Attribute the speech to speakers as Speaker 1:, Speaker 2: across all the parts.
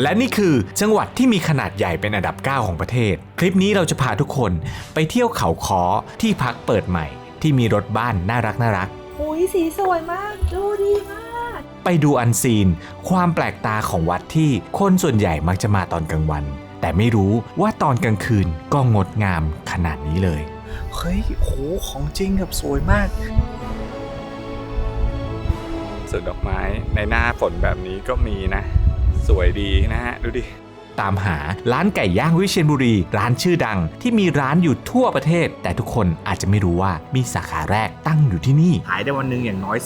Speaker 1: และนี่คือจังหวัดที่มีขนาดใหญ่เป็นอันดับ 9 ของประเทศ คลิปนี้เราจะพาทุกคนไปเที่ยวเขาคอที่พักเปิดใหม่ ที่มีรถบ้านน่ารักน่ารัก
Speaker 2: อุ้ยสีสวยมากดูดีมาก
Speaker 1: ไปดูอันซีน ความแปลกตาของวัดที่คนส่วนใหญ่มักจะมาตอนกลางวัน แต่ไม่รู้ว่าตอนกลางคืนก็งดงามขนาดนี้เลย
Speaker 3: เฮ้ยโหของจริงแบบสวยมากสวนดอกไม้ในหน้าฝนแบบนี้ก็มีนะ สวยดีนะฮะ ดูดิ
Speaker 1: ตามหาร้านไก่ย่างวิเชียรบุรี ร้านชื่อดังที่มีร้านอยู่ทั่วประเทศ แต่ทุกคนอาจจะไม่รู้ว่ามีสาขาแรกตั้งอยู่ที่นี่
Speaker 3: ขายได้วันหนึ่งอย่างน้อย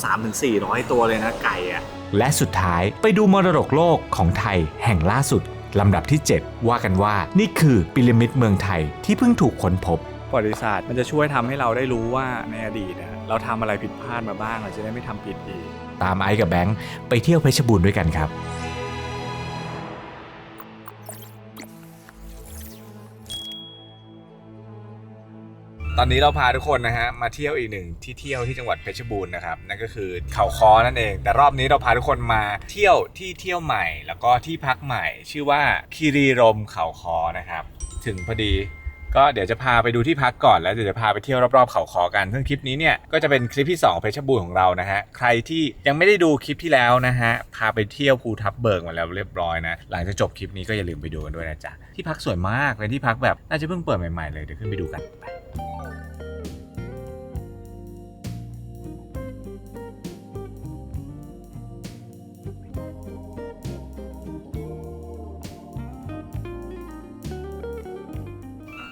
Speaker 3: 3-400 ตัวเลยนะไก่อะ
Speaker 1: และสุดท้ายไปดูมรดกโลกของไทยแห่งล่าสุด ลำดับที่ 7 ว่ากันว่านี่คือพีระมิดเมืองไทยที่เพิ่งถูกค้นพบ
Speaker 3: ประวัติศาสตร์มันจะช่วยทำให้เราได้รู้ว่าในอดีตนะเราทำอะไรผิดพลาดมาบ้างเราจะได้ไม่ทำผิดอีก
Speaker 1: ตามไอซ์กับแบงค์ไปเที่ยวเพชรบูรณ์ด้วยกันครับ อนนี้เราพาทุกคนนะฮะมาเที่ยวอีกหนึ่งที่เที่ยวที่จังหวัดเพชรบูรณ์นะครับนั่นก็คือเขาคอนั่นเอง แต่รอบนี้เราพาทุกคนมาเที่ยวที่เที่ยวใหม่ แล้วก็ที่พักใหม่ ชื่อว่าคีรีรมเขาคอนะครับ ถึงพอดีก็เดี๋ยวจะพาไปดูที่พักก่อนแล้วเดี๋ยวจะพาไปเที่ยวรอบๆเขาคอกัน ซึ่งคลิปนี้เนี่ยก็จะเป็นคลิปที่ 2 เพชรบูรณ์ของเรานะฮะ ใครที่ยังไม่ได้ดูคลิปที่แล้วนะฮะ พาไปเที่ยวภูทับเบิกมาแล้วเรียบร้อยนะ หลังจากจบคลิปนี้ก็อย่าลืมไปดูกันด้วยนะจ๊ะ ที่พักสวยมากเป็นที่พักแบบน่าจะเพิ่งเปิดใหม่ๆเลย เดี๋ยวขึ้นไปดูกันไป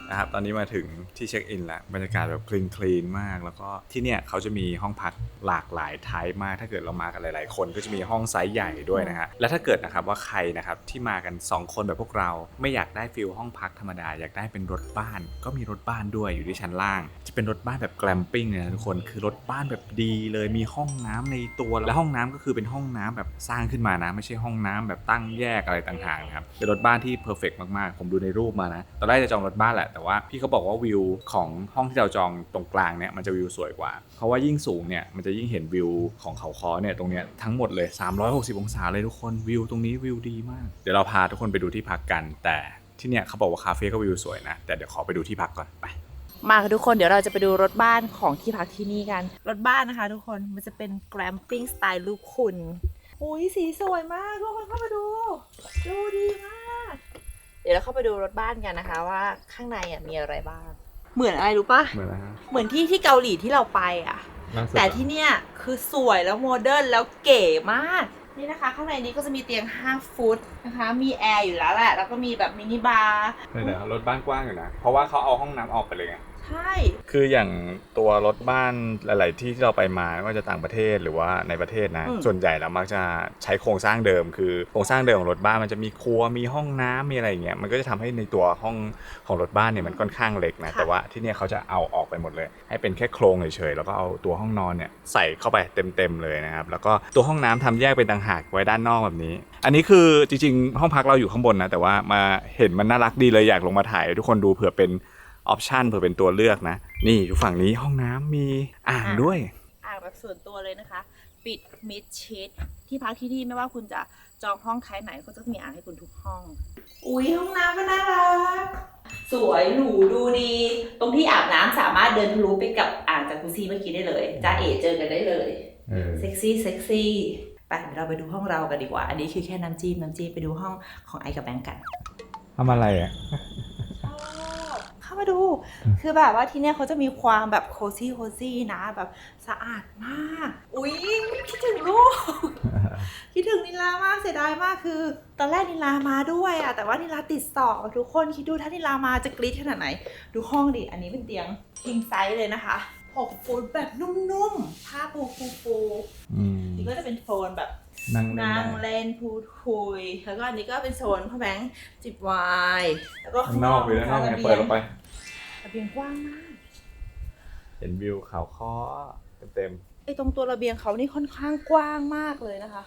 Speaker 3: นะครับตอนนี้มาถึง ที่เช็คอินแล้วบรรยากาศแบบคลีนคลีนมาก แล้วก็ที่เนี่ยเขาจะมีห้องพักหลากหลายไทป์มาก ถ้าเกิดเรามากันหลาย ๆ คนก็จะมีห้องไซส์ใหญ่ด้วยนะฮะและถ้าเกิดนะครับว่าใครนะครับที่มากัน 2 คนแบบพวกเราไม่อยากได้ฟิลห้องพักธรรมดาอยากได้เป็นรถบ้าน ก็มีรถบ้านด้วยอยู่ที่ชั้นล่าง จะเป็นรถบ้านแบบแกลมปิ้งเลยนะทุกคนคือรถบ้านแบบดีเลยมีห้องน้ำในตัวและห้องน้ำก็คือเป็นห้องน้ำแบบสร้างขึ้นมานะ ไม่ใช่ห้องน้ำแบบตั้งแยกอะไรต่างหากนะครับเป็นรถบ้านที่เพอร์เฟกมากๆ ผมดูในรูปมานะตอนแรกจะจองรถบ้านแหละแต่ว่าพี่เขาบอกว่าวิวของห้องที่เราจองตรงกลางเนี่ยมันจะวิวสวยกว่า เพราะว่ายิ่งสูงเนี่ยมันจะยิ่งเห็นวิวของเขาคอเนี่ยตรงเนี้ยทั้งหมดเลย 360 องศาเลยทุกคนวิวตรงนี้วิวดีมาก เดี๋ยวเราพาทุกคนไปดูที่พักกัน แต่ที่เนี่ยเขาบอกว่าคาเฟ่ก็วิวสวยนะ แต่เดี๋ยวขอไปดูที่พักก่อนไป
Speaker 2: มาทุกคนเดี๋ยวเราจะไปดูรถบ้านของที่พักที่นี่กัน รถบ้านนะคะ ทุกคนมันจะเป็นแกรมปิ้งสไตล์ลูกคุณอุ้ยสีสวยมากทุกคนเข้ามาดู ดูดีมาก เดี๋ยวเราเข้าไปดูรถบ้านกันนะคะว่าข้างในมีอะไรบ้าง เหมือนอะไรรู้ปะ
Speaker 3: เหมือนแล้วฮะ
Speaker 2: เหมือนที่ที่เกาหลีที่เราไปอะแต่ที่เนี่ยคือสวยแล้วโมเดิร์นแล้วเก๋มาก นี่นะคะ ข้างในนี้ก็จะมีเตียง 5 ฟุตนะคะ มีแอร์อยู่แล้วแหละ แล้วก็มีแบบมินิบาร์
Speaker 3: เดี๋ยวรถบ้านกว้างอยู่นะ เพราะว่าเขาเอาห้องน้ำออกไปเลยไง
Speaker 2: ใช่
Speaker 3: คืออย่างตัวรถบ้านหลาย ๆ ที่ที่เราไปมาไม่ว่าจะต่างประเทศหรือว่าในประเทศนะส่วนใหญ่แล้วมักจะใช้โครงสร้างเดิม คือโครงสร้างเดิมของรถบ้านมันจะมีครัวมีห้องน้ำมีอะไรอย่างเงี้ยมันก็จะทำให้ในตัวห้องของรถบ้านเนี่ยมันค่อนข้างเล็กนะแต่ว่าที่เนี่ยเขาจะเอาออกไปหมดเลย ให้เป็นแค่โครงเฉยๆแล้วก็เอาตัวห้องนอนเนี่ยใส่เข้าไปเต็มๆเลยนะครับแล้วก็ตัวห้องน้ำทำแยกเป็นต่างหากไว้ด้านนอกแบบนี้ อันนี้คือจริงๆ ห้องพักเราอยู่ข้างบนนะแต่ว่ามาเห็นมันน่ารักดีเลยอยากลงมาถ่ายให้ทุกคนดูเผื่อเป็น ออปชันเผื่อเป็นตัวเลือกนะ นี่อยู่ฝั่งนี้ห้องน้ำมีอ่างด้วย
Speaker 2: อ่างแบบส่วนตัวเลยนะคะ ปิดมิดชิดที่พักที่นี่ไม่ว่าคุณจะจองห้องไทยไหนก็จะมีอ่างให้คุณทุกห้อง อุ้ยห้องน้ำก็น่ารัก สวยหรูดูดี ตรงที่อาบน้ำสามารถเดินทะลุไปกับอ่างจากกุซี่เมื่อกี้ได้เลยจ้าเอ๋เจอกันได้เลยเซ็กซี่เซ็กซี่ไปเดี๋ยวเราไปดูห้องเรากันดีกว่า อันนี้คือแค่น้ำจิ้มน้ำจิ้มไปดูห้องของไอกับแบงก์กัน
Speaker 3: ทำอะไรอะ
Speaker 2: เข้า มาดู คือแบบว่าที่เนี่ยเขาจะมีความแบบโคซี่โคซี่นะแบบสะอาดมาก อุ๊ยคิดถึงลูก คิดถึงนิลามากเสียดายมากคือ ตอนแรกนิลามาด้วยอะแต่ว่านิลาติดสอบอะทุกคนคิดดูถ้านิลามาจะกรี๊ดขนาดไหน ดูห้องดิอันนี้เป็นเตียง king size เลยนะคะ6ฟุตแบบนุ่มๆ ผ้าปูฟูฟูๆนี่ก็จะเป็นโซนแบบ
Speaker 3: นั่ง
Speaker 2: นั่งเล่นพูดคุย แล้วก็อันนี้ก็เป็นโซนพ่อแบงค์จิบไวน์ แล้วก็
Speaker 3: ข้างนอกไปแล้วนอกไงเปิดลงไป
Speaker 2: ระเบียงกว้างมาก
Speaker 3: เห็นวิวเขาค้อเต็ม
Speaker 2: ไอ้ตรงตัวระเบียงเขานี่ค่อนข้างกว้างมากเลยนะคะ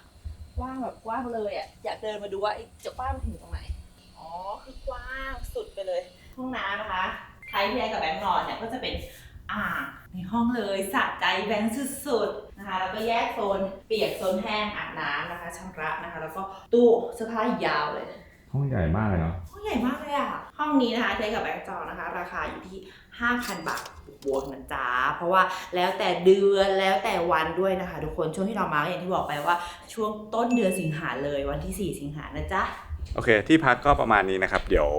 Speaker 2: กว้างแบบกว้างเลยอะอยากเดินมาดูว่าไอ้จะกว้างถึงตรงไหนอ๋อคือกว้างสุดไปเลย ห้องน้ำนะคะไทยที่ไอ้กับแบงค์นอนเนี่ยก็จะเป็นอ่างในห้องเลยสะใจแบงค์สุดๆนะคะแล้วก็แยกโซนเปียกโซนแห้งอาบน้ำนะคะชำระนะคะ แล้วก็ตู้เสื้อผ้ายาวเลย
Speaker 1: ห้องใหญ่มากเลยเนาะ
Speaker 2: ห้องใหญ่มากเลยอะห้องนี้นะคะเทกับแบงค์จอนะคะ ราคาอยู่ที่ 5,000 บาทบวกนะจ๊ะเพราะว่าแล้วแต่เดือนแล้วแต่วันด้วยนะคะ ทุกคนช่วงที่เรามาก็อย่างที่บอกไปว่าช่วงต้นเดือนสิงหาเลยวันที่ 4 สิงหานะจ๊ะ
Speaker 1: โอเค ที่พักก็ประมาณนี้นะครับ เดี๋ยว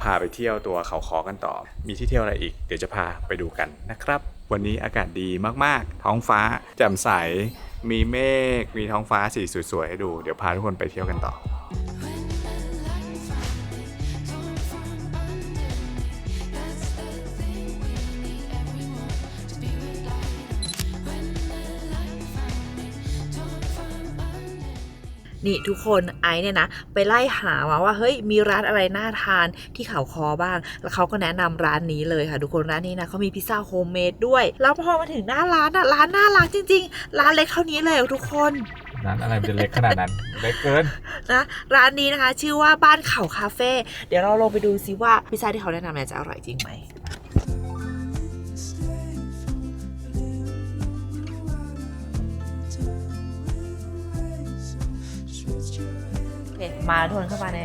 Speaker 1: พาไปเที่ยวตัวเขาคอกันต่อ มีที่เที่ยวอะไรอีก เดี๋ยวจะพาไปดูกันนะครับ วันนี้อากาศดีมากๆ ท้องฟ้าแจ่มใส มีเมฆมีท้องฟ้าสีสวยๆให้ดู เดี๋ยวพาทุกคนไปเที่ยวกันต่อ
Speaker 2: นี่ทุกคนไอซ์เนี่ยนะ ไปไล่หามาว่าเฮ้ยมีร้านอะไรน่าทานที่เขาคอบ้าง แล้วเขาก็แนะนำร้านนี้เลยค่ะทุกคนร้านนี้นะเขามีพิซซ่าโฮมเมดด้วย แล้วพอมาถึงหน้าร้านอะร้านน่ารักจริง ๆ ร้านเล็กเท่านี้เลยอะทุกคน
Speaker 3: ร้านอะไรมันจะเล็กขนาดนั้นเล็กเกิน
Speaker 2: นะร้านนี้นะคะ ชื่อว่าบ้านเขาคาเฟ่เดี๋ยวเราลงไปดูซิว่าพิซซ่าที่เขาแนะนำเนี่ยจะอร่อยจริงไหม โอเคมาทุกคนเข้ามาใน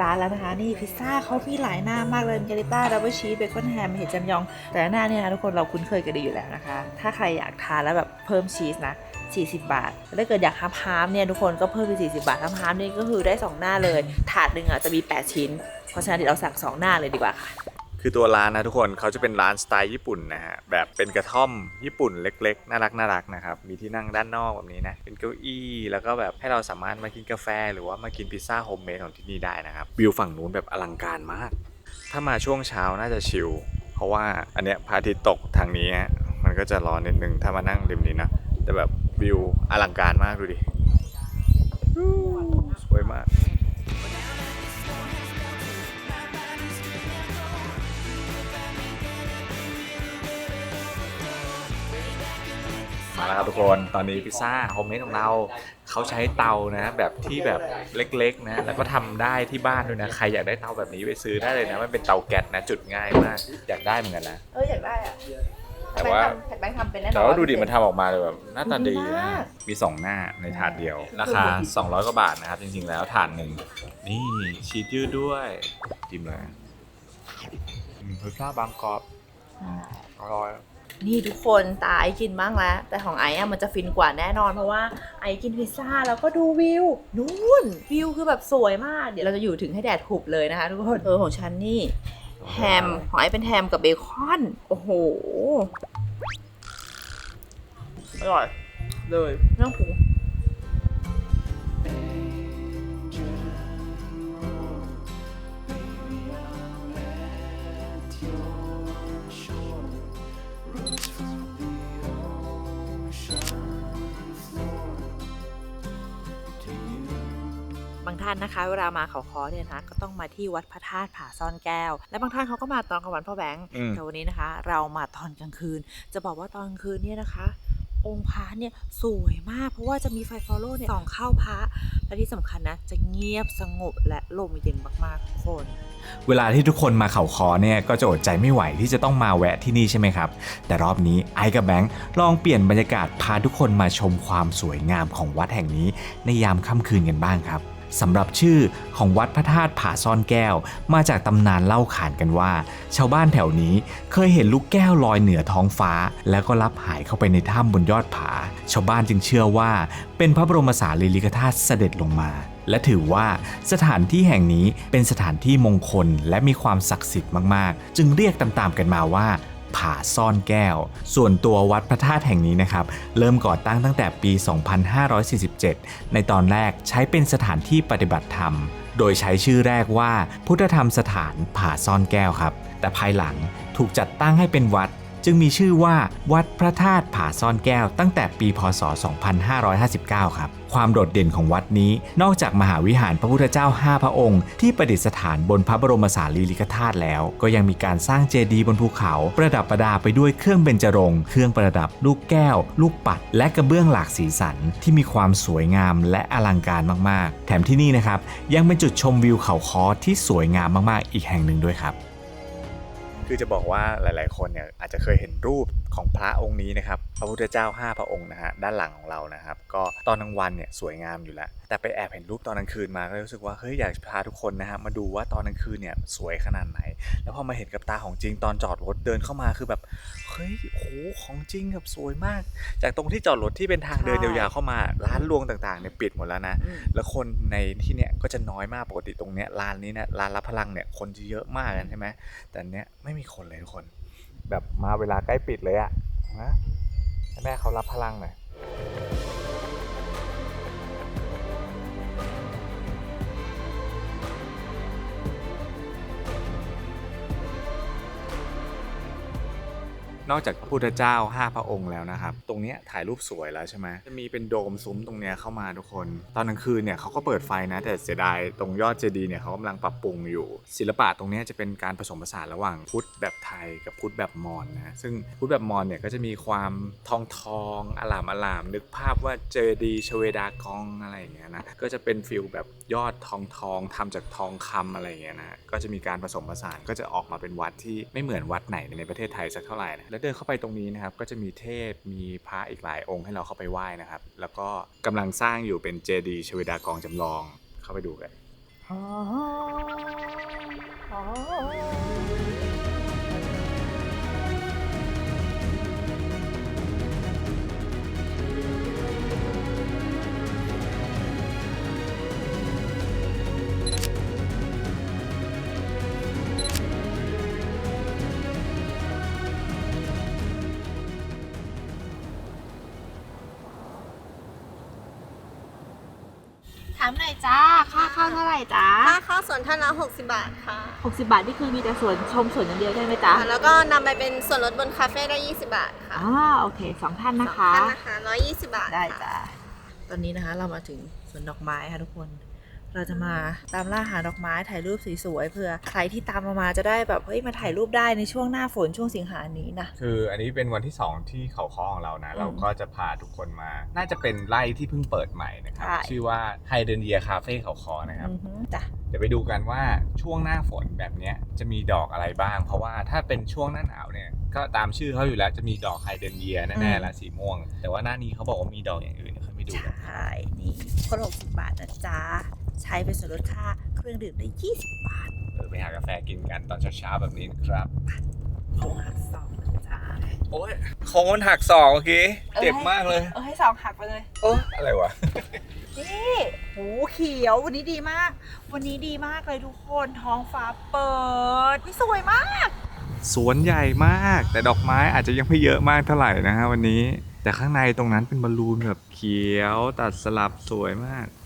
Speaker 2: ร้านแล้วนะคะ นี่พิซซ่าเขามีหลายหน้ามากเลยกาลิต้าดับเบิลชีสเบคอนแฮมเห็ดจำยอง แต่หน้าเนี่ยนะทุกคนเราคุ้นเคยกันดีอยู่แล้วนะคะ ถ้าใครอยากทานแล้วแบบเพิ่มชีสนะ 40 บาทถ้าเกิดอยากฮาร์ฟฮาร์ฟเนี่ยทุกคนก็เพิ่มไป40 บาทฮาร์ฟฮาร์ฟนี่ก็คือได้ 2 หน้าเลย ถาดหนึ่งอะจะมี 8 ชิ้น เพราะฉะนั้นเดี๋ยวเราสั่ง 2 หน้าเลยดีกว่าค่ะ
Speaker 1: คือตัวร้านนะทุกคนเขาจะเป็นร้านสไตล์ญี่ปุ่นนะฮะแบบเป็นกระท่อมญี่ปุ่นเล็ก ๆ น่ารักน่ารักนะครับมีที่นั่งด้านนอกแบบนี้นะเป็นเก้าอี้แล้วก็แบบให้เราสามารถมากินกาแฟ หรือว่ามากินพิซซ่าโฮมเมดของที่นี่ได้นะครับวิวฝั่งนู้นแบบอลังการมาก ถ้ามาช่วงเช้าน่าจะชิลเพราะว่าอันเนี้ยพระอาทิตย์ตกทางนี้ฮะมันก็จะร้อนนิดนึงถ้ามานั่งริมนี้นะแต่แบบวิวอลังการมากดูดิ แล้วครับทุกคนตอนนี้พิซซ่าโฮมเมดของเราเขาใช้เตานะ แบบที่แบบเล็กๆนะแล้วก็ทำได้ที่บ้านด้วยนะใครอยากได้เตาแบบนี้ไปซื้อได้เลยนะมันเป็นเตาแก๊สนะจุดง่ายมากอยากได้เหมือนกันนะ
Speaker 2: เอออยากได้อะ
Speaker 1: แต่ว่า
Speaker 2: แบงค์ทำเป็นแน่นอน
Speaker 1: แต่ว่าดูดิมันทำออกมาเลยแบบหน้าตาดี
Speaker 2: ดี
Speaker 1: นะ
Speaker 2: มาก
Speaker 1: มี 2 หน้าในถาดเดียวราคา200กว่าบาทนะครับจริงๆแล้วถาดหนึ่งนี่ชีสยืดด้วยจิ้มเลยอืมพิซซ่าบางกรอบอร่อย
Speaker 2: นี่ทุกคนตาไอกินบ้างแล้ว แต่ของไออะมันจะฟินกว่าแน่นอนเพราะว่าไอกินพิซซ่าแล้วก็ดูวิวนู่นวิวคือแบบสวยมาก เดี๋ยวเราจะอยู่ถึงให้แดดหุบเลยนะคะทุกคนเออของฉันนี่แฮมของไอเป็นแฮมกับเบคอน โอ้โห อร่อย เลยไม่ต้องปรุงางท่านนะคะ เวลามาเขาคอเนี่ยนะคะก็ต้องมาที่วัดพระธาตุผาซ่อนแก้ว และบางท่านเขาก็มาตอนกลางวันพ่อแบงค์
Speaker 1: อืม
Speaker 2: แต่วันนี้นะคะ เรามาตอนกลางคืน จะบอกว่าตอนกลางคืนเนี่ยนะคะองค์พระเนี่ยสวยมาก เพราะว่าจะมีไฟฟอลโล่เนี่ยส่องเข้าพระและที่สำคัญนะจะเงียบสงบและลมเย็นมากๆทุกคน
Speaker 3: เวลาที่ทุกคนมาเขาคอเนี่ยก็จะอดใจไม่ไหวที่จะต้องมาแวะที่นี่ใช่ไหมครับ แต่รอบนี้ไอซ์กับแบงค์ลองเปลี่ยนบรรยากาศพาทุกคนมาชมความสวยงามของวัดแห่งนี้ในยามค่ำคืนกันบ้างครับ สำหรับชื่อของวัดพระธาตุผาซ่อนแก้ว มาจากตำนานเล่าขานกันว่า ชาวบ้านแถวนี้เคยเห็นลูกแก้วลอยเหนือท้องฟ้า แล้วก็ลับหายเข้าไปในถ้ำบนยอดผา ชาวบ้านจึงเชื่อว่า เป็นพระบรมสารีริกธาตุเสด็จลงมา และถือว่าสถานที่แห่งนี้เป็นสถานที่มงคลและมีความศักดิ์สิทธิ์มาก ๆ จึงเรียกตามๆกันมาว่า ผาซ่อนแก้ว ส่วนตัววัดพระธาตุแห่งนี้นะครับ เริ่มก่อตั้งตั้งแต่ปี 2547 ในตอนแรกใช้เป็นสถานที่ปฏิบัติธรรม โดยใช้ชื่อแรกว่า พุทธธรรมสถานผาซ่อนแก้วครับ แต่ภายหลังถูกจัดตั้งให้เป็นวัด จึงมีชื่อว่าวัดพระธาตุผาซ่อนแก้ว ตั้งแต่ปี พศ 2559 ครับ ความโดดเด่นของวัดนี้ นอกจากมหาวิหารพระพุทธเจ้า 5 พระองค์ ที่ประดิษฐานบนพระบรมสารีริกธาตุแล้ว ก็ยังมีการสร้างเจดีย์บนภูเขา ประดับประดาไปด้วยเครื่องเบญจรงค์เครื่องประดับลูกแก้ว ลูกปัด และกระเบื้องหลากสีสัน ที่มีความสวยงามและอลังการมากๆ แถมที่นี่นะครับยังเป็นจุดชมวิวเขาคอที่สวยงามมากๆ อีกแห่งหนึ่งด้วยครับ คือจะบอกว่าหลาย ๆ คนเนี่ยอาจจะเคยเห็นรูปของพระองค์นี้นะครับพระพุทธเจ้า 5 พระองค์นะฮะด้านหลังของเรานะครับ ก็ตอนกลางวันเนี่ยสวยงามอยู่แล้ว แต่ไปแอบเห็นรูปตอนกลางคืนมาก็เลยรู้สึกว่าเฮ้ยอยากพาทุกคนนะฮะมาดูว่าตอนกลางคืนเนี่ยสวยขนาดไหน แล้วพอมาเห็นกับตาของจริงตอนจอดรถเดินเข้ามาคือแบบเฮ้ยโหของจริงแบบสวยมาก จากตรงที่จอดรถที่เป็นทางเดิน
Speaker 2: ใช่
Speaker 3: ยาวๆเข้ามาร้านรวงต่างๆเนี่ยปิดหมดแล้วนะแล้วคนในที่เนี้ยก็จะน้อยมากปกติตรงเนี้ยร้านนี้เนี่ยร้านรับพลังเนี่ยคนจะเยอะมากกันใช่ไหมแต่อันเนี้ยไม่มีคนเลยทุกคน แบบมาเวลาใกล้ปิดเลยอะนะให้แม่เขารับพลังหน่อย นอกจากพระพุทธเจ้า 5 พระองค์แล้วนะครับ ตรงนี้ถ่ายรูปสวยแล้วใช่ไหมจะมีเป็นโดมซุ้มตรงนี้เข้ามาทุกคน ตอนกลางคืนเนี่ยเขาก็เปิดไฟนะ แต่เสียดายตรงยอดเจดีย์เนี่ยเขากำลังปรับปรุงอยู่ ศิลปะตรงนี้จะเป็นการผสมผสานระหว่างพุทธแบบไทยกับพุทธแบบมอญนะซึ่งพุทธแบบมอญเนี่ยก็จะมีความทองทองอลามอลาม นึกภาพว่าเจดีย์ชเวดากองอะไรอย่างเงี้ยนะก็จะเป็นฟิลแบบยอดทองทองทำจากทองคำอะไรอย่างเงี้ยนะก็จะมีการผสมผสานก็จะออกมาเป็นวัดที่ไม่เหมือนวัดไหนในประเทศไทยสักเท่าไหร่นะแล้วเดินเข้าไปตรงนี้นะครับ ก็จะมีเทพมีพระอีกหลายองค์ให้เราเข้าไปไหว้นะครับ แล้วก็กำลังสร้างอยู่เป็นเจดีย์ชเวดากองจำลองเข้าไปดูกัน
Speaker 2: ค่าเข้าเท่าไหร่จ้า
Speaker 4: ค่าเข้าสวนท่านละ60 บาทค่ะ
Speaker 2: 60 บาทนี่คือมีแต่สวนชมสวนอย่างเดียวใช่ไหมจ๊ะ
Speaker 4: แล้วก็นำไปเป็นส่วนลดบนคาเฟ่ได้ 20 บาทค่ะ
Speaker 2: อ่าโอเคสองท่านนะคะ
Speaker 4: สองท่านนะคะ120 บาท
Speaker 2: ได้
Speaker 4: ค่ะ
Speaker 2: จ้ะ ตอนนี้นะคะเรามาถึงสวนดอกไม้ค่ะทุกคน เราจะมาตามล่าหาดอกไม้ถ่ายรูปสวยๆเพื่อใครที่ตามเรามาจะได้แบบเฮ้ยมาถ่ายรูปได้ในช่วงหน้าฝนช่วงสิงหานี้นะ
Speaker 1: คืออันนี้เป็นวันที่ 2 ที่เขาค้อของเรานะ
Speaker 2: อืม
Speaker 1: เราก็จะพาทุกคนมา น่าจะเป็นไร่ที่เพิ่งเปิดใหม่นะครับ
Speaker 2: ใช่
Speaker 1: ชื่อว่าไฮเดนเดียคาเฟ่เขาค้อนะครับ
Speaker 2: อือหือจ้ะ
Speaker 1: เดี๋ยวไปดูกันว่าช่วงหน้าฝนแบบเนี้ยจะมีดอกอะไรบ้าง เพราะว่าถ้าเป็นช่วงหน้าหนาวเนี่ยก็ตามชื่อเขาอยู่แล้วจะมีดอกไฮเดนเดียแน่ๆและสีม่วง แต่ว่าหน้านี้เขาบอกว่ามีดอกอย่างอื่นเดี๋ยวค่อยไปดูกัน
Speaker 2: ใช่นี่คน60บาทนะจ๊ะ ใช้เป็นส่วนลดค่าเครื่องดื่มได้ 20 บาท
Speaker 1: เออไปหากาแฟกินกันตอนเช้าๆแบบนี้นะครับ
Speaker 2: โอ้หักสองนะจ๊ะ
Speaker 1: โอ้ยโค้งมันหักศอกเมื่อกี้
Speaker 2: เออ
Speaker 1: เจ็บมากเลย
Speaker 2: เออให้สองหักไปเลย
Speaker 1: โอ้อะไรวะ
Speaker 2: นี่หูเขียววันนี้ดีมาก วันนี้ดีมากเลยทุกคนท้องฟ้าเปิดอุ๊ยสวยมาก
Speaker 3: สวนใหญ่มาก แต่ดอกไม้อาจจะยังไม่เยอะมากเท่าไหร่นะฮะวันนี้ แต่ข้างในตรงนั้นเป็นบอลลูนแบบเขียวตัดสลับสวยมาก
Speaker 2: ถ้าตอนที่ทุก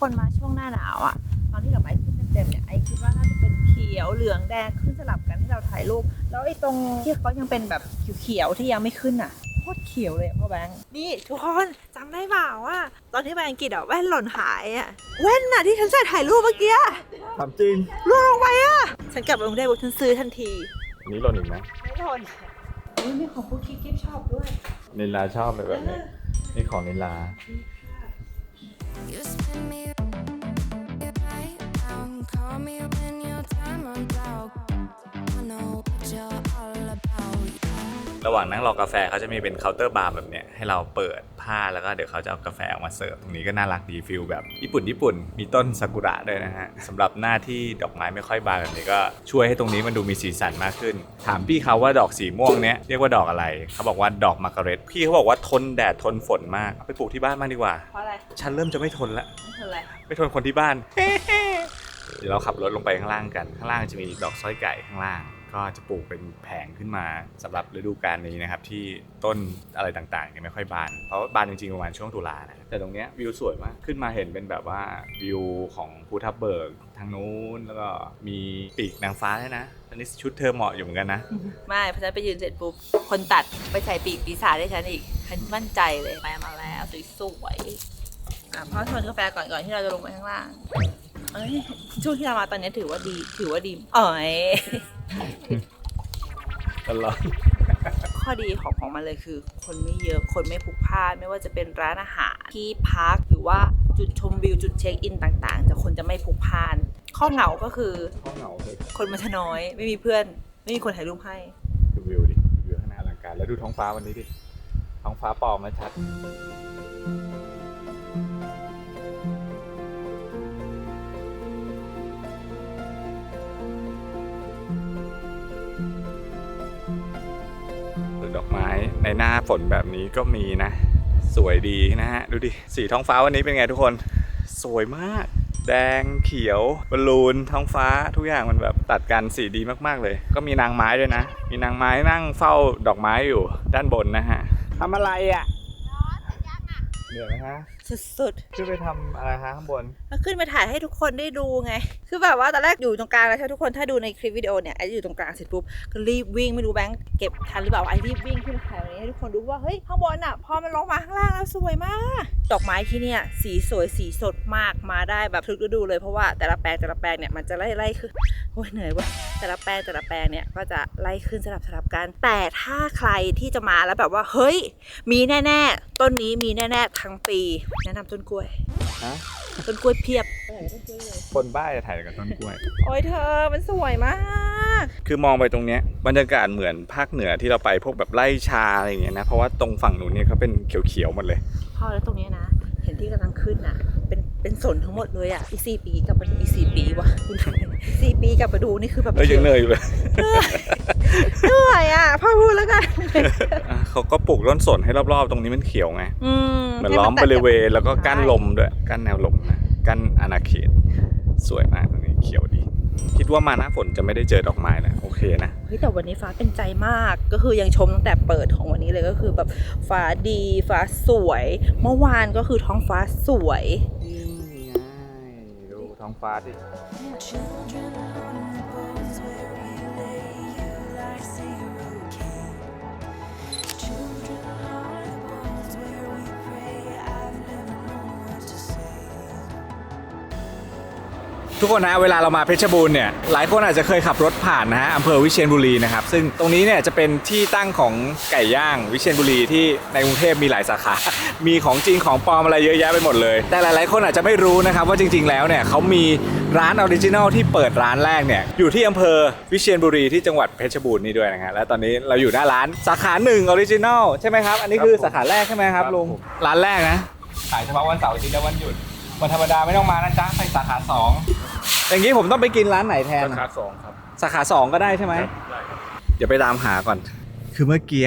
Speaker 2: คนมาช่วงหน้าหนาวอะตอนที่ดอกไม้ขึ้นเต็มๆเนี่ยไอคิดว่าน่าจะเป็นเขียวเหลืองแดงขึ้นสลับกันให้เราถ่ายรูปแล้วไอ้ตรงที่เขายังเป็นแบบเขียวๆที่ยังไม่ขึ้นอะโคตรเขียวเลยอะพ่อแบงค์นี่ทุกคนจำได้เปล่าว่าตอนที่ไปอังกฤษอะแว่นหล่นหายอะแว่นน่ะที่ฉันใส่ถ่ายรูปเมื่อกี้
Speaker 3: ถามจริง
Speaker 2: ร่วงลงไปอะฉันกลับไปกรุงเทพฉันซื้อทันที
Speaker 3: อันนี้หล่นอีกไหม
Speaker 2: ไม่หล่นอุ้ยมีของคุกกี้กิฟชอบด้วย
Speaker 3: นิลาชอบเลยแบบนี้นี่ของนิลา
Speaker 5: You spin me right round, call me when your
Speaker 3: ระหว่างนั่งรอกาแฟเขาจะมีเป็นเคาน์เตอร์บาร์แบบเนี้ยให้เราเปิดผ้าแล้วก็เดี๋ยวเขาจะเอากาแฟออกมาเสิร์ฟตรงนี้ก็น่ารักดีฟิลแบบญี่ปุ่นญี่ปุ่นมีต้นซากุระด้วยนะฮะสำหรับหน้าที่ดอกไม้ไม่ค่อยบานแบบนี้ก็ช่วยให้ตรงนี้มันดูมีสีสันมากขึ้น ถามพี่เขาว่าดอกสีม่วงเนี้ยเรียกว่าดอกอะไรเขาบอกว่าดอกมาการ์เร็ตพี่เขาบอกว่าทนแดดทนฝนมากเอาไปปลูกที่บ้านมากดีกว่า
Speaker 2: เพราะอะไร
Speaker 3: ฉันเริ่มจะไม่ทนละ
Speaker 2: ไม่คืออะไร
Speaker 3: ไม่ทนคนที่บ้าน เดี๋ยวเราขับรถลงไปข้างล่างกัน ข้างล่างจะมีดอกสร้อยไก่ข้างล่าง ก็จะปลูกเป็นแผงขึ้นมาสำหรับฤดูกาลนี้นะครับที่ต้นอะไรต่างๆเนี่ยไม่ค่อยบาน เพราะบานจริงๆประมาณช่วงตุลานะแต่ตรงเนี้ยวิวสวยมากขึ้นมาเห็นเป็นแบบว่าวิวของภูทับเบิกทางนู้นแล้วก็มีปีกนางฟ้าด้วยนะอันนี้ชุดเธอเหมาะอยู่เหมือนกันนะ
Speaker 2: ไม่เพราะฉันไปยืนเสร็จปุ๊บคนตัดไปใส่ปีกปีศาจให้ฉันอีกฉันมั่นใจเลยไปมาแล้วสวยๆอะพ่อชนกาแฟก่อนก่อนที่เราจะลงไปข้างล่าง เอ้ยช่วงที่เรามาตอนนี้ถือว่าดีถือว่าดีเอ๋ย
Speaker 3: ตลอด
Speaker 2: ข้อดีของของมันเลยคือ คนไม่เยอะคนไม่พลุกพล่านไม่ว่าจะเป็นร้านอาหารที่พักหรือว่าจุดชมวิวจุดเช็คอินต่างๆ จะคนจะไม่พลุกพล่าน ข้อเหงาก็คือ
Speaker 3: ห้องเหงาเลย
Speaker 2: คนมันจะน้อย ไม่มีเพื่อน ไม่มีคนถ่ายรูปให้
Speaker 1: ดูวิวดิดูวิวข้างหน้าอลังการแล้วดูท้องฟ้าวันนี้ดิท้องฟ้าปลอมนะชัด ดอกไม้ในหน้าฝนแบบนี้ก็มีนะ สวยดีนะฮะ ดูดิ สีท้องฟ้าวันนี้เป็นไงทุกคน สวยมาก แดงเขียวบอลลูนท้องฟ้าทุกอย่างมันแบบตัดกันสีดีมากๆเลย ก็มีนางไม้ด้วยนะ มีนางไม้นั่งเฝ้าดอกไม้อยู่ด้านบนนะฮะทำอะไรอะเหนื่อยไหมฮะ
Speaker 2: สุด
Speaker 1: ขึ้นไปทำอะไรฮะข้างบน
Speaker 2: ๆแล้วขึ้นมาถ่ายให้ทุกคนได้ดูไง คือแบบว่าตอนแรกอยู่ตรงกลางแล้วใช่ไหมทุกคนถ้าดูในคลิปวิดีโอเนี่ยไออยู่ตรงกลางเสร็จปุ๊บก็รีบวิ่งไม่รู้แบงค์เก็บทันหรือเปล่าไอรีบวิ่งขึ้นมาถ่ายวันนี้ให้ทุกคนดูว่าเฮ้ยข้างบนอะพอมันลงมาข้างล่างแล้วสวยมาก ดอกไม้ที่เนี่ยสีสวยสีสดมากมาได้แบบทุกฤดูเลยเพราะว่าแต่ละแปลงแต่ละแปลงเนี่ยมันจะไล่ไล่ขึ้นโอ้ยเหนื่อยเว่ะแต่ละแปลงแต่ละแปลงเนี่ยก็จะไล่ขึ้นสลับสลับกัน แต่ถ้าใครที่จะมาแล้วแบบว่าเฮ้ย มีแน่ ๆ ต้นนี้มีแน่ ๆ ทั้งปีแนะนำต้นกล้วย
Speaker 1: ฮะ
Speaker 2: ต้นกล้วยเพียบไปไหนก็ต้นกล้วยเลย
Speaker 1: คนบ้าจะถ่ายกับต้นกล้วย
Speaker 2: โอ้ยเธอมันสวยมาก
Speaker 1: คือมองไปตรงเนี้ยบรรยากาศเหมือนภาคเหนือที่เราไปพวกแบบไร่ชาอะไรอย่างเงี้ยนะ เพราะว่าตรงฝั่งนู้นเนี่ยเขาเป็นเขียวๆหมดเลย
Speaker 2: พอแล้วตรงเนี้ยนะ เห็นที่กำลังขึ้นน่ะเป็นเป็นสนทั้งหมดเลยอะ อีกสี่ปีกลับมาดูอีกสี่ปีวะคุณอีกสี่ปีกลับมาดูนี่คือแบบ
Speaker 1: เอ้ยยังเหนื่อยอยู่เลย
Speaker 2: เหนื่อยอะพ่อพูดแล้วกัน
Speaker 1: อะ เขาก็ปลูกต้นสนให้รอบๆ ตรงนี้มันเขียวไง
Speaker 2: อืม
Speaker 1: เหมือนล้อมบริเวณแล้วก็กั้นลมด้วยกั้นแนวลมนะกั้นอาณาเขต สวยมากตรงนี้เขียวดี คิดว่ามาหน้าฝนจะไม่ได้เจอดอกไม้นะโอเคนะ
Speaker 2: เฮ้ยแต่วันนี้ฟ้าเป็นใจมากก็คือยังชมตั้งแต่เปิดของวันนี้เลยก็คือแบบฟ้าดีฟ้าสวย เมื่อวานก็คือท้องฟ้าสวย
Speaker 1: นี่ไงดูท้องฟ้าดิ
Speaker 3: ทุกคนนะเวลาเรามาเพชรบูรณ์เนี่ยหลายคนอาจจะเคยขับรถผ่านนะฮะอำเภอวิเชียรบุรีนะครับซึ่งตรงนี้เนี่ยจะเป็นที่ตั้งของไก่ย่างวิเชียรบุรีที่ในกรุงเทพมีหลายสาขา มีของจริงของปลอมอะไรเยอะแยะไปหมดเลย แต่หลายๆ คนอาจจะไม่รู้นะครับว่าจริง ๆ แล้วเนี่ยเขามีร้านออริจินัลที่เปิดร้านแรกเนี่ยอยู่ที่อำเภอวิเชียรบุรีที่จังหวัดเพชรบูรณ์นี่ด้วยนะฮะและตอนนี้เราอยู่หน้าร้านสาขาหนึ่งออริจินัลใช่ไหมครับอันนี้คือสาขาแรกใช่ไหมครับลุงร้านแรกนะขายเฉพาะวันเสาร์อาทิตย์และวันหยุดวันธรรมดาไม่ต้องมานะจ๊ะไปสาขาส องอย่างนี้ผมต้องไปกินร้านไหนแทน
Speaker 1: สาขาสองครับ
Speaker 3: สาขาสองก็ได้ใช่ไหม
Speaker 1: ได้ครับ
Speaker 3: เดี๋ยวไปตามหาก่อน คือเมื่อกี้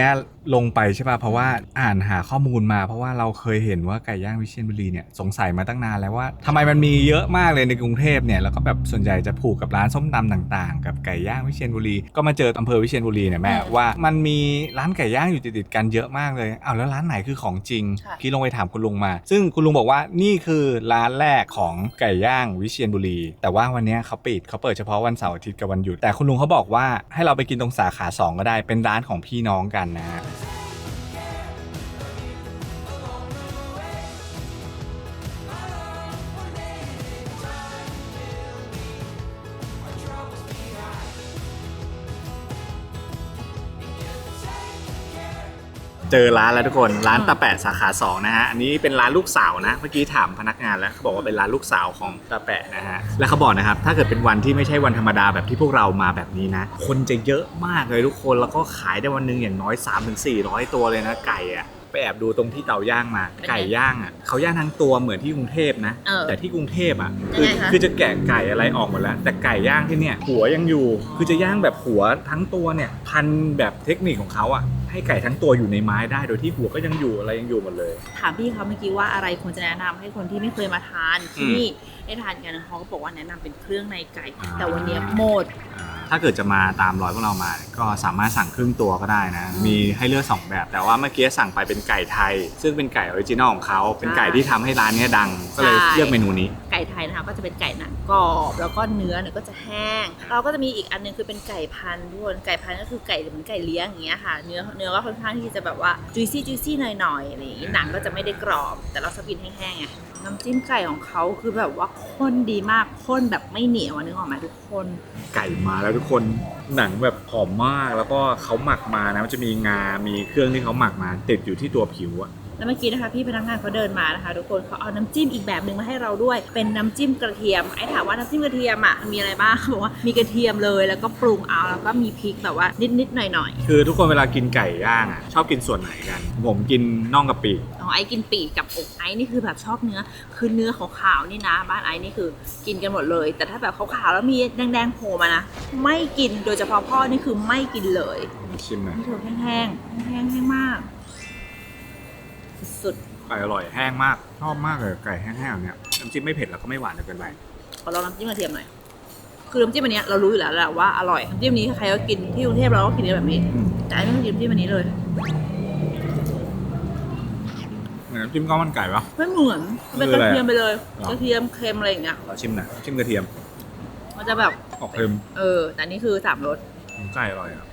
Speaker 3: ลงไปใช่ป่ะเพราะว่าอ่านหาข้อมูลมา เพราะว่าเราเคยเห็นว่าไก่ย่างวิเชียรบุรีเนี่ยสงสัยมาตั้งนานแล้วว่าทำไมมันมีเยอะมากเลยในกรุงเทพเนี่ยแล้วก็แบบส่วนใหญ่จะผูกกับร้านส้มตำต่างๆ กับไก่ย่างวิเชียรบุรี ก็มาเจออำเภอวิเชียรบุรีเนี่ยแม่
Speaker 2: อืม
Speaker 3: ว่ามันมีร้านไก่ย่างอยู่ติดๆกันเยอะมากเลยอ้าวแล้วร้านไหนคือของจริง
Speaker 2: ค่ะ
Speaker 3: พี่ลงไปถามคุณลุงมา ซึ่งคุณลุงบอกว่านี่คือร้านแรกของไก่ย่างวิเชียรบุรี แต่ว่าวันเนี้ยเขาปิดเขาเปิดเฉพาะวันเสาร์อาทิตย์กับวันหยุดแต่คุณลุงเขาบอกว่าให้เราไปกินตรงสาขาสองก็ได้เป็นร้านของพี่น้องกันนะ เจอร้านแล้วทุกคนร้านตาแปะสาขา2นะฮะอันนี้เป็นร้านลูกสาวนะ เมื่อกี้ถามพนักงานแล้วเขาบอกว่าเป็นร้านลูกสาวของตาแปะนะฮะแล้วเขาบอกนะครับถ้าเกิดเป็นวันที่ไม่ใช่วันธรรมดาแบบที่พวกเรามาแบบนี้นะ คนจะเยอะมากเลยทุกคนแล้วก็ขายได้วันหนึงอย่างน้อย 3-400 ตัวเลยนะไก่อะไปแอบดูตรงที่เตาย่างมา
Speaker 2: เป็นไง
Speaker 3: ไก่ย่างอะเขาย่างทั้งตัวเหมือนที่กรุงเทพนะ
Speaker 2: เออ
Speaker 3: แต่ที่กรุงเทพอะ
Speaker 2: ยั
Speaker 3: คื
Speaker 2: ง
Speaker 3: อ
Speaker 2: ไงคะ
Speaker 3: คือจะแกะไก่อะไรออกหมดแล้ว แต่ไก่ย่างที่เนี่ยหัวยังอยู่ คือจะย่างแบบหัวทั้งตัวเนี่ยพันแบบเทคนิคของเขาอะ ให้ไก่ทั้งตัวอยู่ในไม้ได้ โดยที่หัวก็ยังอยู่อะไรยังอยู่หมดเลย
Speaker 2: ถามพี่เขาเมื่อกี้ว่าอะไรควรจะแนะนำให้คนที่ไม่เคยมาทานที่นี่ได้ทานกันเขาก็บอกว่าแนะนำเป็นเครื่องในไก่
Speaker 3: อ่า
Speaker 2: แต่วันเนี้ยหมด
Speaker 3: ถ้าเกิดจะมาตามรอยพวกเรามาเนี่ยก็สามารถสั่งครึ่งตัวก็ได้นะ มีให้เลือก2แบบ แต่ว่าเมื่อกี้สั่งไปเป็นไก่ไทย ซึ่งเป็นไก่ออริจินอลของเขา เป็นไก่ที่ทำให้ร้านเนี้ยดัง ก็เลย
Speaker 2: ใช่
Speaker 3: เลือกเมนูนี้
Speaker 2: ไก่ไทยนะคะก็จะเป็นไก่หนังกรอบแล้วก็เนื้อเนี่ยก็จะแห้ง เราก็จะมีอีกอันนึงคือเป็นไก่พันธุ์ทุกคนไก่พันธุ์ก็คือไก่เหมือนไก่เลี้ยงอย่างเงี้ยค่ะเนื้อเนื้อก็ค่อนข้างที่จะแบบว่าจุยซี่จุยซี่หน่อยๆอะไรอย่างงี้หนังก็จะไม่ได้กรอบ แต่เราชอบกินแห้งๆไง น้ำจิ้มไก่ของเขาคือแบบว่าข้นดีมากข้นแบบไม่เหนียวอะนึกออกไหมทุกคน
Speaker 1: ไก่มาแล้วทุกคนหนังแบบหอมมากแล้วก็เขาหมักมานะมันจะมีงา มีเครื่องที่เขาหมักมาติดอยู่ที่ตัวผิวอะ
Speaker 2: แล้วเมื่อกี้นะคะพี่พนักงานเขาเดินมานะคะทุกคนเขาเอาน้ำจิ้มอีกแบบหนึ่งมาให้เราด้วย เป็นน้ำจิ้มกระเทียมไอ้ถามว่าน้ำจิ้มกระเทียมอะมีอะไรบ้างเขาบอกว่ามีกระเทียมเลยแล้วก็ปรุงเอาแล้วก็มีพริกแบบว่านิดๆหน่อยๆ
Speaker 3: คือทุกคนเวลากินไก่ย่างอะชอบกินส่วนไหนกัน ผมกินน่องกับปีก
Speaker 2: ของไอ้กินปีกกับอกไอ้นี่คือแบบชอบเนื้อ คือเนื้อขาวๆนี่นะ บ้านไอ้นี่คือกินกันหมดเลย แต่ถ้าแบบขาวๆแล้วมีแดงๆโผล่มานะไม่กินโดยเฉพาะพ่อนี่คือไม่กินเลย
Speaker 3: ชิมหน่อย
Speaker 2: นี่เธอแห้งๆแห้งๆแห้งมากสุด
Speaker 3: ไก่อร่อยแห้งมากชอบมากเลยไก่แห้งๆเนี่ยน้ำจิ้มไม่เผ็ดแล้วก็ไม่หวานจนเกินไป
Speaker 2: ๆขอลองน้ำจิ้มกระเทียมหน่อย คือน้ำจิ้มอันเนี้ยเรารู้อยู่แล้วแหละว่าอร่อยน้ำจิ้มนี้ใครก็กินที่กรุงเทพเราก็กินกันแบบนี้
Speaker 3: อืม
Speaker 2: แต่ไอ้ไม่เคยกินน้ำจิ้มอันนี้เลย
Speaker 3: เหมือนน้ำจิ้มข้าวมันไก่ปะ
Speaker 2: ไม่เหมือนเป็นกระเทียมไปเลย
Speaker 3: หรอ
Speaker 2: กระเทียมเค็มอะไรอย่างเงี้ย
Speaker 3: ขอชิมหน่อยชิมกระเทียม
Speaker 2: มันจะแบบ
Speaker 3: ออกเค็ม
Speaker 2: เออ แต่อันนี่คือสามรส
Speaker 3: ไก่อร่อยอะ
Speaker 2: อืม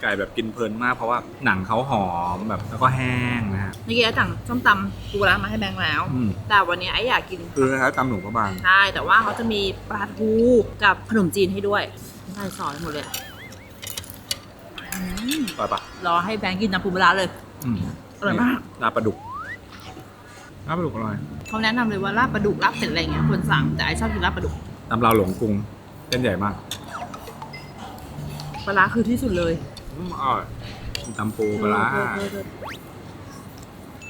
Speaker 3: ไก่แบบกินเพลินมากเพราะว่าหนังเขาหอมแบบแล้วก็แห้งนะฮะ
Speaker 2: เมื่อกี้ไอ้สั่งส้มตำปูร้ามาให้แบงค์แล้ว
Speaker 3: อืม
Speaker 2: แต่วันนี้ไอ้อยากกิน
Speaker 3: คือคล้ายๆตำหนูพระบาง
Speaker 2: ใช่แต่ว่าเขาจะมีปลาทูกับขนมจีนให้ด้วยใส่ซอสหมดเลยอืม
Speaker 3: อร่อยปะ
Speaker 2: รอให้แบงค์กินน้ำปูปลาร้าเลย
Speaker 3: อืม
Speaker 2: อร่อยมาก
Speaker 3: ลาบปลาดุกลาบปลาดุกอร่อย
Speaker 2: เขาแนะนำเลยว่าลาบปลาดุกลาบเป็ดอะไรอย่างเงี้ยควรสั่งแต่ไอ้ชอบกินลาบปลาดุก
Speaker 3: ตำลาวหลงกรุงเส้นใหญ่มาก
Speaker 2: ปลาร้าคือที่สุดเลย
Speaker 3: อืมอร่อยตำปูปลาร้า
Speaker 2: เออเออเออ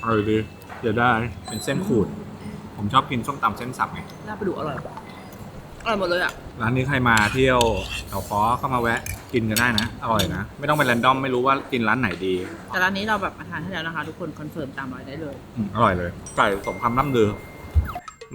Speaker 3: อร่อยดีเดี๋ยวได้เป็นเส้นขูด ผมชอบกินส้มตำเส้นสับไง
Speaker 2: ลาบปลาดุกอร่อยอร่อยหมดเลยอะ
Speaker 3: ร้านนี้ใครมาเที่ยวเขาคอเข้ามาแวะกินกันได้นะ อร่อยนะ ไม่ต้องไปแรนดอมไม่รู้ว่ากินร้านไหนดี
Speaker 2: แต่ร้านนี้เราแบบมาทานให้แล้วนะคะ ทุกคนคอนเฟิร์มตามรอยได้เลย
Speaker 3: อืมอร่อยเลยไก่สมคำล่ำลือ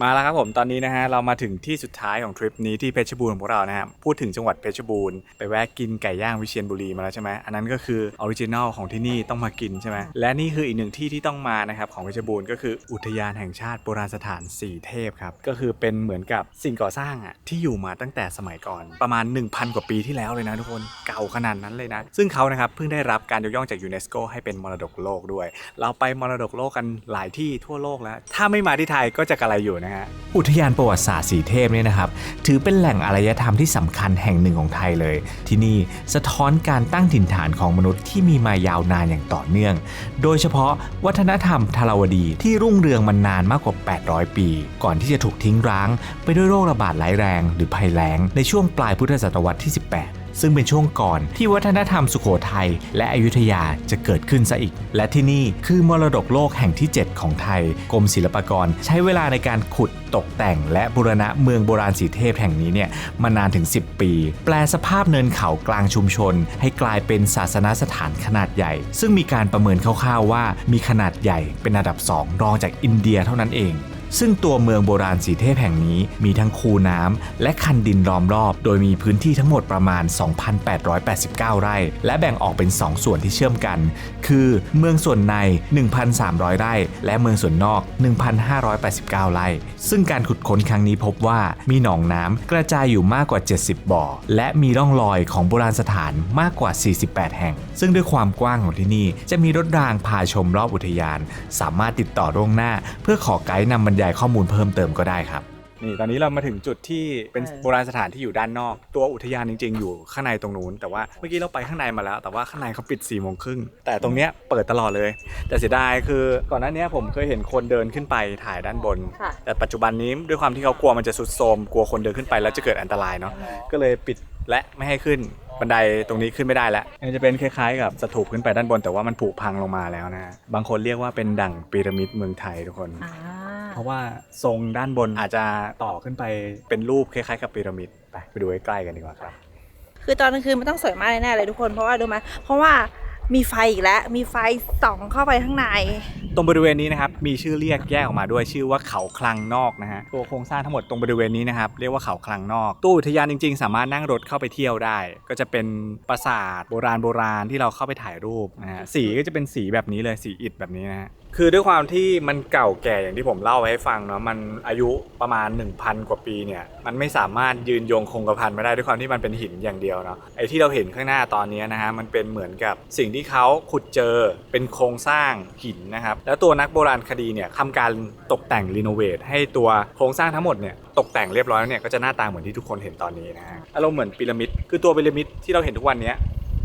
Speaker 3: มาแล้วครับผมตอนนี้นะฮะเรามาถึงที่สุดท้ายของทริปนี้ที่เพชรบูรณ์ของพวกเรานะฮะพูดถึงจังหวัดเพชรบูรณ์ไปแวะกินไก่ย่างวิเชียรบุรีมาแล้วใช่ไหมอันนั้นก็คือออริจินัลของที่นี่ต้องมากินใช่ไหมและนี่คืออีกหนึ่งที่ที่ต้องมานะครับของเพชรบูรณ์ก็คืออุทยานแห่งชาติโบราณสถานสีเทพครับก็คือเป็นเหมือนกับสิ่งก่อสร้างอะที่อยู่มาตั้งแต่สมัยก่อนประมาณ 1,000 กว่าปีที่แล้วเลยนะทุกคนเก่าขนาดนั้นเลยนะซึ่งเขานะครับเพิ่งได้รับการยกย่องจากยูเนสโกให้เป็นมรดกโลกด้วย เราไปมรดกโลกกันหลายที่ทั่วโลกแล้ว ถ้าไม่มาที่ไทยก็จะกระไรอยู่นะฮะ
Speaker 1: อุทยานประวัติศาสตร์สีเทพเนี่ยนะครับ ถือเป็นแหล่งอารยธรรมที่สำคัญแห่งหนึ่งของไทยเลย ที่นี่สะท้อนการตั้งถิ่นฐานของมนุษย์ที่มีมายาวนานอย่างต่อเนื่อง โดยเฉพาะวัฒนธรรมทารวดีที่รุ่งเรืองมานานมากกว่า 800 ปี ก่อนที่จะถูกทิ้งร้าง ไปด้วยโรคระบาดร้ายแรง หรือภัยแล้งในช่วงปลายพุทธศตวรรษที่ 18 ซึ่งเป็นช่วงก่อนที่วัฒนธรรมสุโขทัยและอยุธยาจะเกิดขึ้นซะอีก และที่นี่คือมรดกโลกแห่งที่ 7 ของไทย กรมศิลปากรใช้เวลาในการขุดตกแต่งและบูรณะเมืองโบราณสีเทพแห่งนี้เนี่ยมานานถึง 10 ปี แปลสภาพเนินเขากลางชุมชน ให้กลายเป็นศาสนสถานขนาดใหญ่ ซึ่งมีการประเมินคร่าวๆว่ามีขนาดใหญ่เป็นอันดับ 2 รองจากอินเดียเท่านั้นเอง ซึ่งตัวเมืองโบราณสีเทพแห่งนี้มีทั้งคูน้ำและคันดินล้อมรอบ โดยมีพื้นที่ทั้งหมดประมาณ 2,889 ไร่ และแบ่งออกเป็น 2 ส่วนที่เชื่อมกัน คือเมืองส่วนใน 1,300 ไร่ และเมืองส่วนนอก 1,589 ไร่ ซึ่งการขุดค้นครั้งนี้พบว่ามีหนองน้ำกระจายอยู่มากกว่า 70 บ่อ และมีร่องรอยของโบราณสถานมากกว่า 48 แห่ง ซึ่งด้วยความกว้างของที่นี่ จะมีรถรางพาชมรอบอุทยาน สามารถติดต่อล่วงหน้า เพื่อขอไกด์นำบรรยายข้อมูลเพิ่มเติมก็ได้ครับ
Speaker 3: นี่ตอนนี้เรามาถึงจุดที่เป็น
Speaker 2: เออ
Speaker 3: โบราณสถานที่อยู่ด้านนอก ตัวอุทยานจริง ๆ อยู่ข้างในตรงนู้นแต่ว่าเมื่อกี้เราไปข้างในมาแล้ว แต่ว่าข้างในเขาปิด4ี่โมงครึ่งแต่ตรงเนี้ยเปิดตลอดเลย แต่เสียดายคือก่อนหน้านี้ผมเคยเห็นคนเดินขึ้นไปถ่ายด้านบน
Speaker 2: ค่ะ
Speaker 3: แต่ปัจจุบันนี้ด้วยความที่เขากลัวมันจะสุดโทรมกลัวคนเดินขึ้นไปแล้วจะเกิดอันตรายเนาะก็เลยปิดและไม่ให้ขึ้นบันไดตรงนี้ขึ้นไม่ได้แล้วมันจะเป็นคล้ายๆ กับสถูปขึ้นไปด้านบน แต่ว่ามันผุพังลงมาแล้วนะบางคนเรียกว่าเป็นดั่งพีระมิดเมืองไทยทุกคน
Speaker 2: อ่า
Speaker 3: เพราะว่าทรงด้านบนอาจจะต่อขึ้นไปเป็นรูปคล้ายๆกับพีระมิดไปไปดูใกล้ๆกันดีกว่าครับ
Speaker 2: คือตอนกลางคืนมันต้องสวยมากแน่ๆเลยทุกคนเพราะว่าดูไหมเพราะว่ามีไฟอีกแล้ว มีไฟส่องเข้าไปข้างใน
Speaker 3: ตรงบริเวณนี้นะครับ มีชื่อเรียกแยกออกมาด้วยชื่อว่าเขาคลังนอกนะฮะ ตัวโครงสร้างทั้งหมดตรงบริเวณนี้นะครับ เรียกว่าเขาคลังนอก ตู้อุทยานจริง ๆ สามารถนั่งรถเข้าไปเที่ยวได้ ก็จะเป็นปราสาทโบราณโบราณที่เราเข้าไปถ่ายรูปนะฮะ สีก็จะเป็นสีแบบนี้เลย สีอิฐแบบนี้นะฮะ คือด้วยความที่มันเก่าแก่อย่างที่ผมเล่าไว้ให้ฟังเนาะมันอายุประมาณ 1,000 กว่าปีเนี่ยมันไม่สามารถยืนยงคงกระพันไม่ได้ด้วยความที่มันเป็นหินอย่างเดียวเนาะไอ้ที่เราเห็นข้างหน้าตอนนี้นะฮะมันเป็นเหมือนกับสิ่งที่เขาขุดเจอเป็นโครงสร้างหินนะครับแล้วตัวนักโบราณคดีเนี่ยทำการตกแต่งรีโนเวทให้ตัวโครงสร้างทั้งหมดเนี่ยตกแต่งเรียบร้อยแล้วเนี่ยก็จะหน้าตาเหมือนที่ทุกคนเห็นตอนนี้นะฮะอารมณ์เหมือนพีระมิดคือตัวพีระมิดที่เราเห็นทุกวันนี้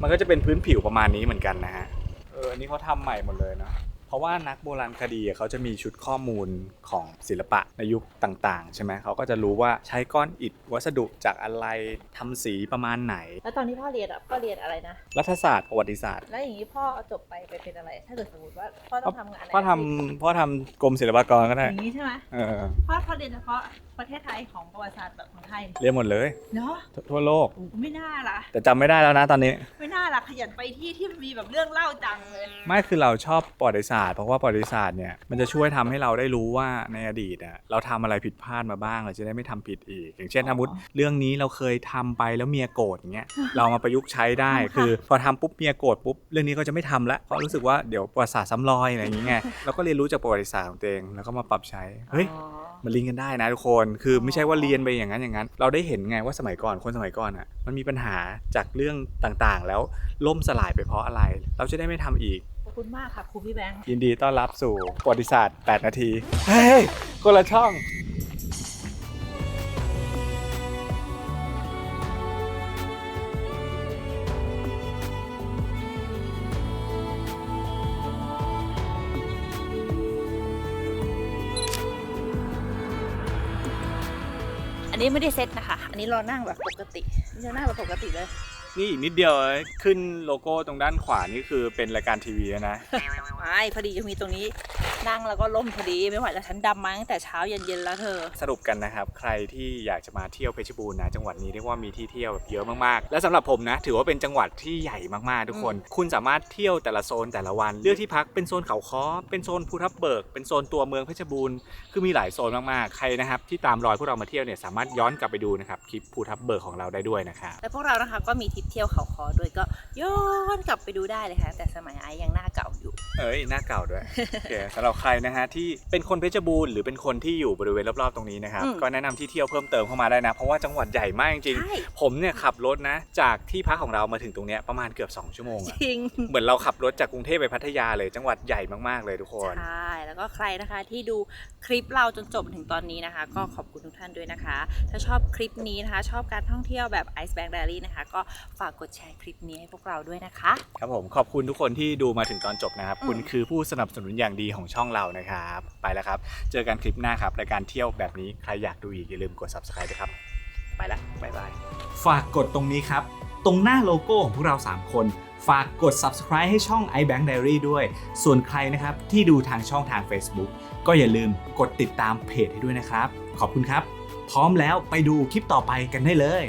Speaker 3: มันก็จะเป็นพื้นผิวประมาณนี้เหมือนกันนะฮะเอออันนี้เขาทำใหม่หมดเลยนะ เพราะว่านักโบราณคดีอะเขาจะมีชุดข้อมูลของศิลปะในยุคต่าง ๆ ใช่ไหมเขาก็จะรู้ว่าใช้ก้อนอิฐวัสดุจากอะไรทำสีประมาณไหน
Speaker 2: แล้วตอนที่พ่อเรียนอะพ่อเรียนอะไรนะ
Speaker 3: รัฐศาสตร์ประวัติศาสตร์
Speaker 2: แล้วอย่างนี้พ่อจบไปไปเป็นอะไร ถ้าเกิดสมมติว่าพ่อต้องทำงานอะไร
Speaker 3: พ่อทำพ่อทำกรมศิลปากรก็
Speaker 2: อ
Speaker 3: ได้
Speaker 2: ย่างนี้ใช่ไหม
Speaker 3: เออ
Speaker 2: พ่อพ่อเรียนเฉพาะ ประเทศไทยของประวัติศาสตร์แบบของไทย
Speaker 3: เรียนหมดเลย
Speaker 2: เนาะ
Speaker 3: ททั่วโลก
Speaker 2: โอ้โหไม่น่าล่ะ
Speaker 3: แต่จำไม่ได้แล้วนะตอนนี้
Speaker 2: ไม่น่าล่ะขยันไปที่ที่มันมีแบบเรื่องเล่าจังเลย
Speaker 3: ไม่คือเราชอบประวัติศาสตร์เพราะว่าประวัติศาสตร์เนี่ยมันจะช่วยทำให้เราได้รู้ว่าในอดีตอะเราทำอะไรผิดพลาดมาบ้างเราจะได้ไม่ทำผิดอีก อย่างเช่น
Speaker 2: อ๋อ
Speaker 3: สมมติเรื่องนี้เราเคยทำไปแล้วเมียโกรธอย่างเงี้ย เรามาประยุกต์ใช้ได้
Speaker 2: ค่ะ
Speaker 3: คือ พอทำปุ๊บเมียโกรธปุ๊บเรื่องนี้ก็จะไม่ทำละเพราะรู้สึกว่าเดี๋ยวประวัติศาสตร์ซ้ำรอยอะไรอย่างเงี้ยเราก็เรียนรู้จากประวัติศาสตร์ของตัวเองแล้วก็มาปรับใช้เฮ้ย
Speaker 2: อ๋อ
Speaker 3: มันลิงก์กันได้นะทุกคน คือไม่ใช่ว่าเรียนไปอย่างนั้นอย่างนั้น เราได้เห็นไงว่าสมัยก่อนคนสมัยก่อนอะ มันมีปัญหาจากเรื่องต่างๆ แล้วล่มสลายไปเพราะอะไร เราจะได้ไม่ทำอีก
Speaker 2: ขอบคุณมากค่ะครูพี่แบงค์
Speaker 3: ยินดีต้อนรับสู่ประวัติศาสตร์ 8 นาที เฮ้ยคนละช่อง
Speaker 2: นนี้ไม่ได้เซตนะคะ อันนี้เรานั่งแบบปกตินี่จะนั่งแบบปกติเลย
Speaker 3: นี่อีกนิดเดียวขึ้นโลโก้ตรงด้านขวานี่คือเป็นรายการทีวีแล้วนะ
Speaker 2: ไม่พอดีจะมีตรงนี้ นั่งแล้วก็ล่มพอดีไม่ไหวแล้วฉันดำมาตั้งแต่เช้าเย็นๆแล้วเธอ
Speaker 3: สรุปกันนะครับ ใครที่อยากจะมาเที่ยวเพชรบูรณ์นะจังหวัดนี้เรียกว่ามีที่เที่ยวแบบเยอะมากๆ และสำหรับผมนะ ถือว่าเป็นจังหวัดที่ใหญ่มากๆทุกคน คุณสามารถเที่ยวแต่ละโซนแต่ละวัน เลือกที่พักเป็นโซนเขาค้อเป็นโซนภูทับเบิก เป็นโซนตัวเมืองเพชรบูรณ์คือมีหลายโซนมากๆใครนะครับที่ตามรอยพวกเรามาเที่ยวเนี่ยสามารถย้อนกลับไปดูนะครับคลิปภูทับเบิกของเราได้ด้วยนะครับ
Speaker 2: แต่พวกเรานะคะก็มีทริปเที่ยวเขาคอด้วยก็ย้อนกลับไปดูได้เลยค่ะแต่สมัยไอ้ยังหน้าเก่าอยู่
Speaker 3: เอ้ยหน้าเก่าด้วยโอเคสำหรับใครนะฮะที่เป็นคนเพชรบูรณ์หรือเป็นคนที่อยู่บริเวณรอบๆตรงนี้นะครับ
Speaker 2: อืม
Speaker 3: ก็แนะนำที่เที่ยวเพิ่มเติมเข้ามาได้นะ เพราะว่าจังหวัดใหญ่มากจริง
Speaker 2: ใช่
Speaker 3: ๆผมเนี่ยขับรถนะ จากที่พักของเรามาถึงตรงเนี้ยประมาณเกือบ 2 ชั่วโมง
Speaker 2: จ
Speaker 3: อะ
Speaker 2: ริง
Speaker 3: เหมือนเราขับรถจากกรุงเทพไปพัทยาเลยจังหวัดใหญ่มากๆเลยทุกคน
Speaker 2: ใช่ แล้วก็ใครนะคะที่ดูคลิปเราจนจบถึงตอนนี้นะคะ ก็ขอบคุณทุกท่านด้วยนะคะ ถ้าชอบคลิปนี้นะคะ ชอบการท่องเที่ยวแบบ Ice Bank Diary นะคะ ก็ฝากกดแชร์คลิปนี้ให้พวกเราด้วยนะคะ
Speaker 3: ครับผมขอบคุณทุกคนที่ดูมาถึงตอนจบนะครับ
Speaker 2: อืม
Speaker 3: คุณคือผู้สนับสนุนอย่างดีของช่องเรานะครับ ไปแล้วครับ เจอกันคลิปหน้าครับรายการเที่ยวแบบนี้ใครอยากดูอีกอย่าลืมกด subscribe ด้วยครับ ไปแล้วบ๊ายบายฝากกดตรงนี้ครับ ตรงหน้าโลโก้ของพวกเรา 3 คน ฝากกด subscribe ให้ช่อง iBank Diary ด้วย ส่วนใครนะครับที่ดูทางช่องทาง Facebook ก็อย่าลืมกดติดตามเพจให้ด้วยนะครับ ขอบคุณครับ พร้อมแล้วไปดูคลิปต่อไปกันได้เลย